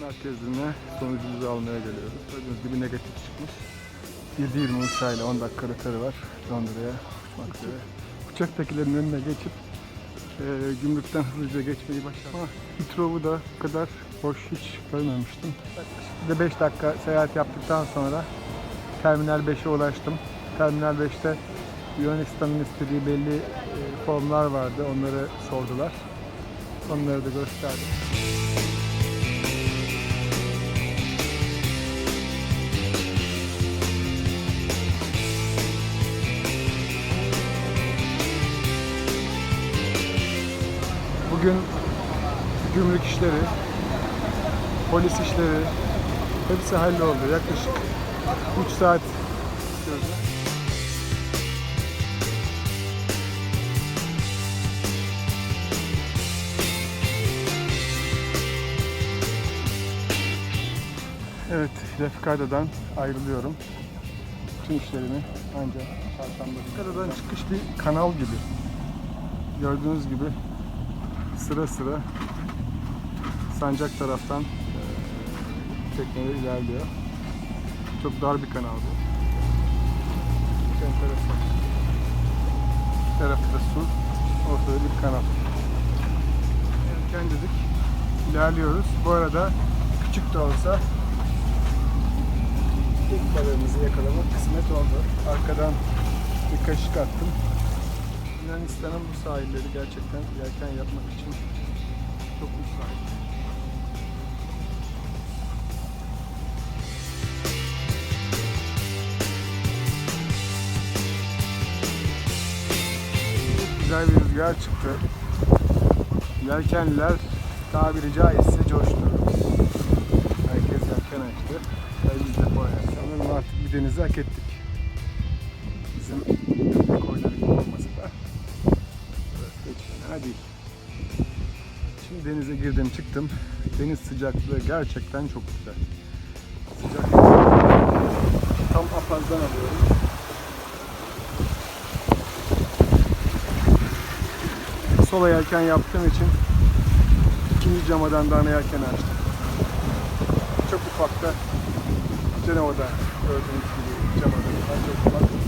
merkezine sonucumuzu almaya geliyoruz. Gördüğünüz gibi negatif çıkmış. 7.20 uçağıyla 10 dakika rötarı var Londra'ya uçmak üzere. Uçaktakilerin önüne geçip e, gümrükten hızlıca geçmeyi başardım. Ama Heathrow'u da bu kadar boş hiç görmemiştim. Bir de 5 dakika seyahat yaptıktan sonra Terminal 5'e ulaştım. Terminal 5'te Yunanistan'ın istediği belli e, formlar vardı. Onları sordular. Onları da gösterdim. Bugün gümrük işleri, polis işleri hepsi halloldu. Yaklaşık 3 saat sürdü. Evet, Lefkada'dan ayrılıyorum. Tüm işlerimi ancak çarşamba. Lefkada'dan çıkış bir kanal gibi. Gördüğünüz gibi sıra sıra sancak taraftan eee, tekneler ilerliyor. Çok dar bir kanal bu. Enteresan. Bir tarafta su, ortada bir kanal. Erken dedik, ilerliyoruz. Bu arada küçük de olsa ilk balığımızı yakalamak kısmet oldu. Arkadan bir kaşık attım. Yunanistan'ın bu sahilleri gerçekten yelken yapmak için çok müsait. Güzel bir rüzgar çıktı. Yelkenliler tabiri caizse coştu. Herkes yelken açtı. Ve biz de bu. Sanırım artık bir denizi hak ettik. Çıktım. Deniz sıcaklığı gerçekten çok güzel. Sıcak. Tam apazdan alıyorum. Sola yelken yaptığım için ikinci camadan da ana açtım. Çok ufak da Cenova'da gördüğünüz gibi camadan çok ufak.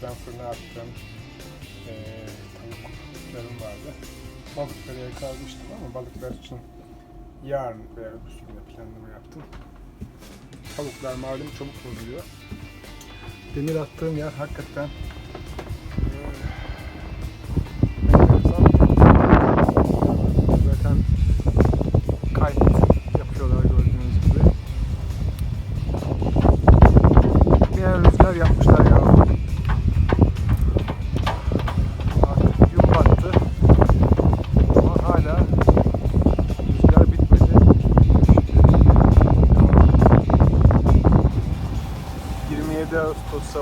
Gündüzden fırına attığım eee tavuklarım vardı. Balıkları yakalamıştım ama balıklar için yarın veya öbür güne planlama yaptım. Tavuklar malum çabuk bozuluyor. Demir attığım yer hakikaten. Zaten yapıyorlar gördüğünüz gibi. Bir yapmışlar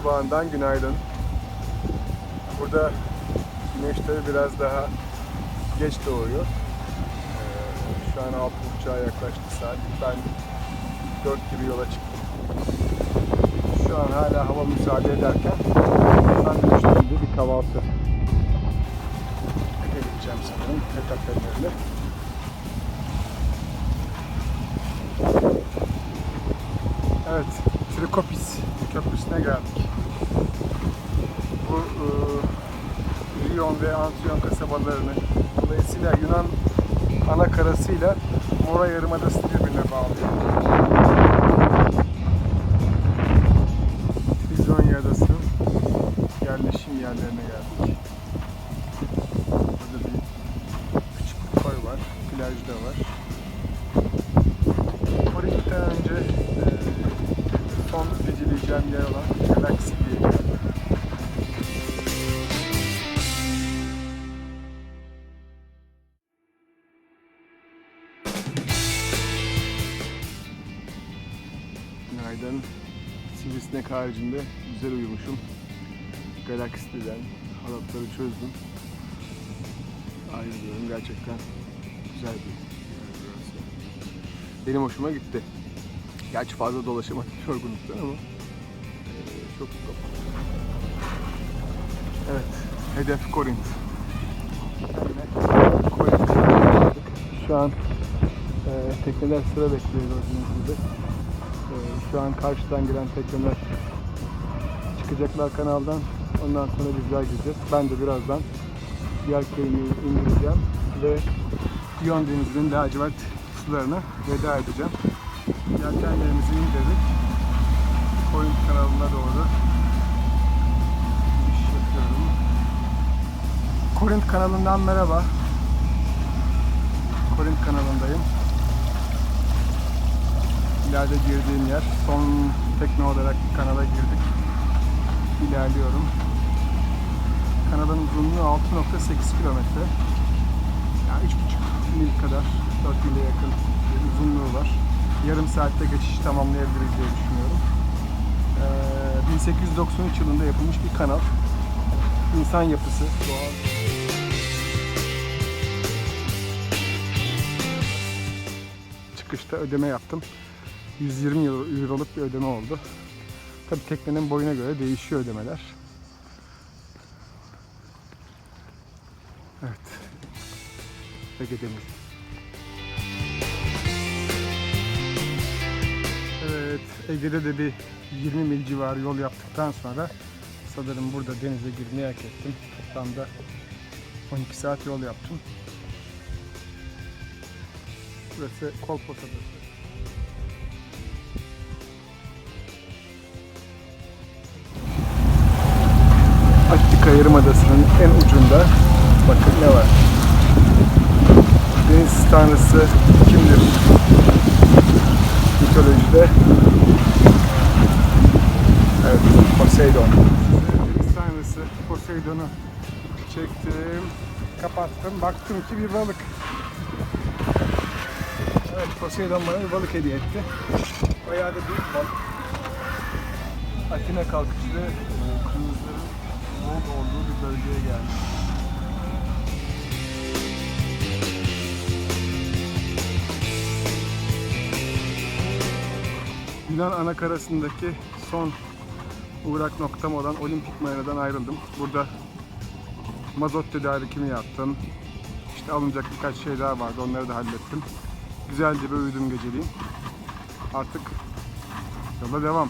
sabahından günaydın. Burada güneş tabi biraz daha geç doğuyor. Ee, şu an 6.30'a yaklaştı saat. Ben 4 gibi yola çıktım. Şu an hala hava müsaade ederken sandviçlerinde bir kahvaltı edeceğim sanırım. Etap ellerine. Evet, Trikopis köprüsüne geldik. Bu e, Rion ve Antion kasabalarını dolayısıyla Yunan ana karasıyla Mora Yarımadası birbirine bağlıyor. Günaydın. Sivrisinek haricinde güzel uyumuşum. Galaxy'den halatları çözdüm. Ayrılıyorum gerçekten güzel bir. Benim hoşuma gitti. Gerçi fazla dolaşamadım yorgunluktan ama eee, çok Hedef Korint. Yani Korint geldik. Şu an e, tekneler sıra bekliyor gördüğünüz gibi. Şu an karşıdan gelen tekneler çıkacaklar kanaldan. Ondan sonra bizler gideceğiz. Ben de birazdan kelimeyi indireceğim ve Yon Denizi'nin lacivert sularına veda edeceğim. Yelkenlerimizi indirdik. Koyun kanalına doğru gidiş yapıyorum. Korint kanalından merhaba. Korint kanalındayım. İleride girdiğim yer. Son tekne olarak kanala girdik. İlerliyorum. Kanalın uzunluğu 6.8 kilometre. Yani 3,5 mil kadar, 4 mile yakın bir uzunluğu var. Yarım saatte geçiş tamamlayabiliriz diye düşünüyorum. Ee, 1893 yılında yapılmış bir kanal. İnsan yapısı, doğal çıkışta ödeme yaptım. 120 euro- euroluk bir ödeme oldu. Tabi teknenin boyuna göre değişiyor ödemeler. Evet. Ege Denizi. Evet, Ege'de de bir 20 mil civarı yol yaptıktan sonra sanırım burada denize girmeyi hak ettim. Toplamda 12 saat yol yaptım. Burası Kolpos Adası. Yarımadası'nın en ucunda bakın ne var. Deniz tanrısı kimdir? Mitolojide Evet, Poseidon. Deniz tanrısı Poseidon'u çektim, kapattım. Baktım ki bir balık. Evet, Poseidon bana bir balık hediye etti. Bayağı da büyük balık. Atina kalkışlı e, bol olduğu bir bölgeye geldik. Yunan anakarasındaki son uğrak noktam olan Olimpik Marina'dan ayrıldım. Burada mazot tedarikimi yaptım. İşte alınacak birkaç şey daha vardı. Onları da hallettim. Güzelce bir uyudum geceliğin. Artık yola devam.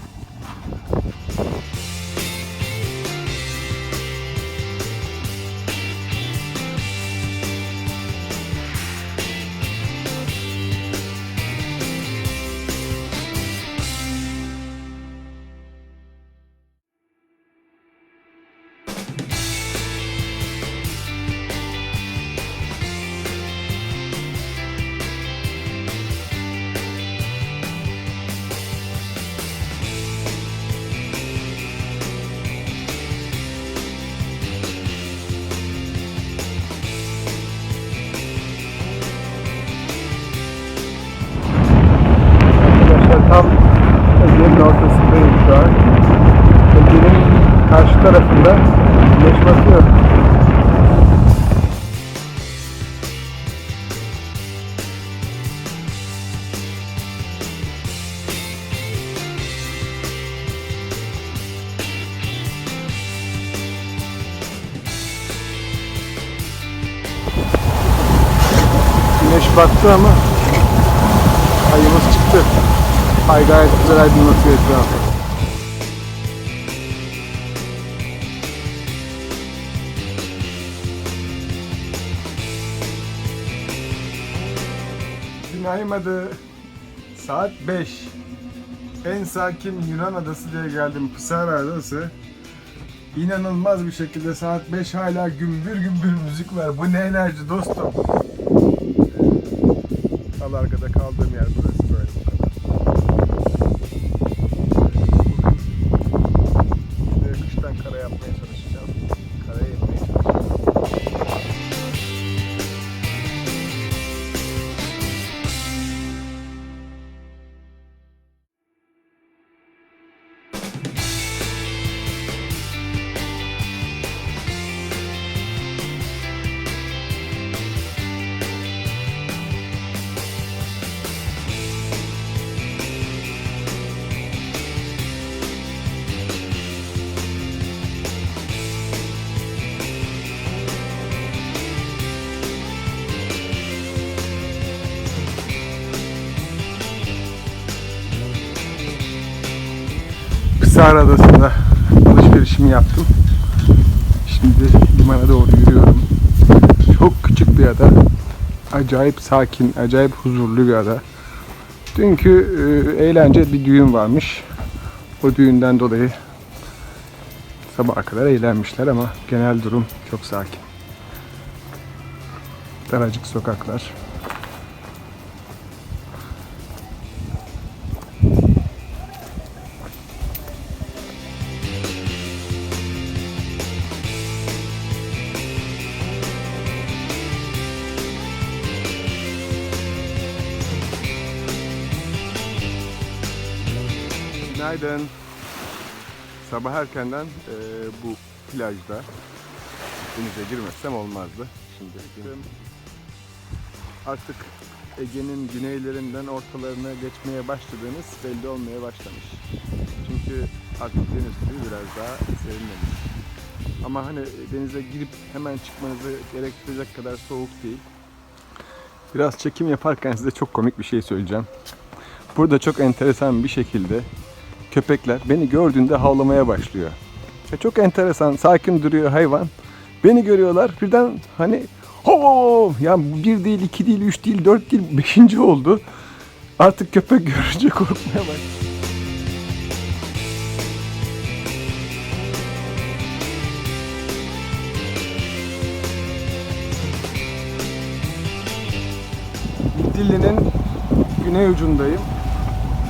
Güneş batıyor. Güneş battı ama ayımız çıktı. Ay gayet güzel aydınlatıyor etrafı. Günaymadı. Saat 5. En sakin Yunan adası diye geldim. Pısara adası. İnanılmaz bir şekilde saat 5 hala gümbür gümbür müzik var. Bu ne enerji dostum. Alarga'da kaldığım yer burası Hisar Adası'nda alışverişimi yaptım. Şimdi limana doğru yürüyorum. Çok küçük bir ada. Acayip sakin, acayip huzurlu bir ada. Dünkü e, eğlence bir düğün varmış. O düğünden dolayı sabaha kadar eğlenmişler ama genel durum çok sakin. Daracık sokaklar. Günaydın. Sabah erkenden e, bu plajda denize girmezsem olmazdı. Şimdi artık Ege'nin güneylerinden ortalarına geçmeye başladığınız belli olmaya başlamış. Çünkü artık deniz suyu biraz daha serinlemiş. Ama hani denize girip hemen çıkmanızı gerektirecek kadar soğuk değil. Biraz çekim yaparken size çok komik bir şey söyleyeceğim. Burada çok enteresan bir şekilde köpekler beni gördüğünde havlamaya başlıyor. E çok enteresan, sakin duruyor hayvan. Beni görüyorlar birden hani ho ho ya bu bir değil, iki değil, üç değil, dört değil, beşinci oldu. Artık köpek görünce korkmaya başladı. Midilli'nin güney ucundayım.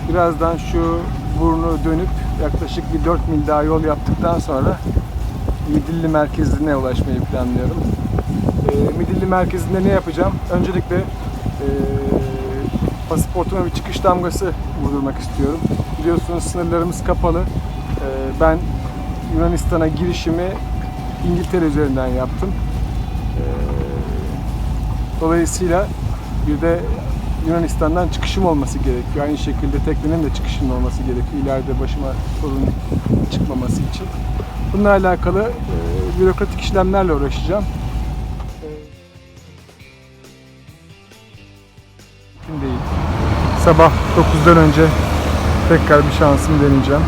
Birazdan şu burnu dönüp yaklaşık bir 4 mil daha yol yaptıktan sonra Midilli merkezine ulaşmayı planlıyorum. Ee, Midilli merkezinde ne yapacağım? Öncelikle ee, pasaportuma bir çıkış damgası vurdurmak istiyorum. Biliyorsunuz sınırlarımız kapalı. Ee, ben Yunanistan'a girişimi İngiltere üzerinden yaptım. Ee, dolayısıyla bir de Yunanistan'dan çıkışım olması gerekiyor. Aynı şekilde teknenin de çıkışının olması gerekiyor. İleride başıma sorun çıkmaması için. Bununla alakalı e, bürokratik işlemlerle uğraşacağım. Mümkün değil. Sabah 9'dan önce tekrar bir şansımı deneyeceğim.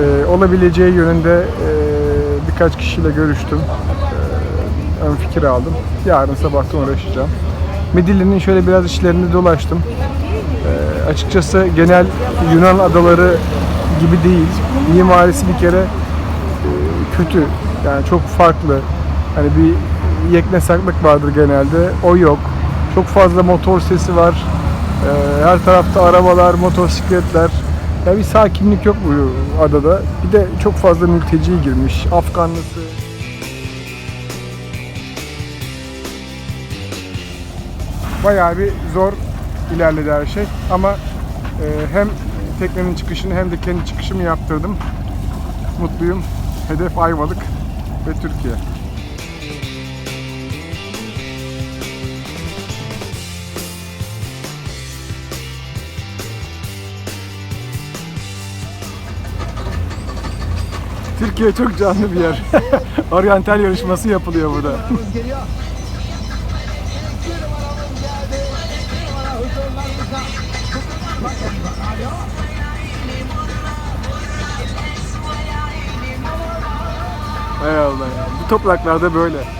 E, olabileceği yönünde e, birkaç kişiyle görüştüm. E, ön fikir aldım. Yarın sabahtan uğraşacağım. Midilli'nin şöyle biraz içlerinde dolaştım. Ee, açıkçası genel Yunan adaları gibi değil. Mimarisi bir kere e, kötü. Yani çok farklı. Hani bir yeknesaklık vardır genelde. O yok. Çok fazla motor sesi var. Ee, her tarafta arabalar, motosikletler. Ya bir sakinlik yok bu adada. Bir de çok fazla mülteci girmiş. Afganlısı, bayağı bir zor ilerledi her şey. Ama e, hem teknenin çıkışını hem de kendi çıkışımı yaptırdım. Mutluyum. Hedef Ayvalık ve Türkiye. Türkiye çok canlı bir yer. Oryantal yarışması yapılıyor burada. Hay Allah ya. Bu topraklarda böyle.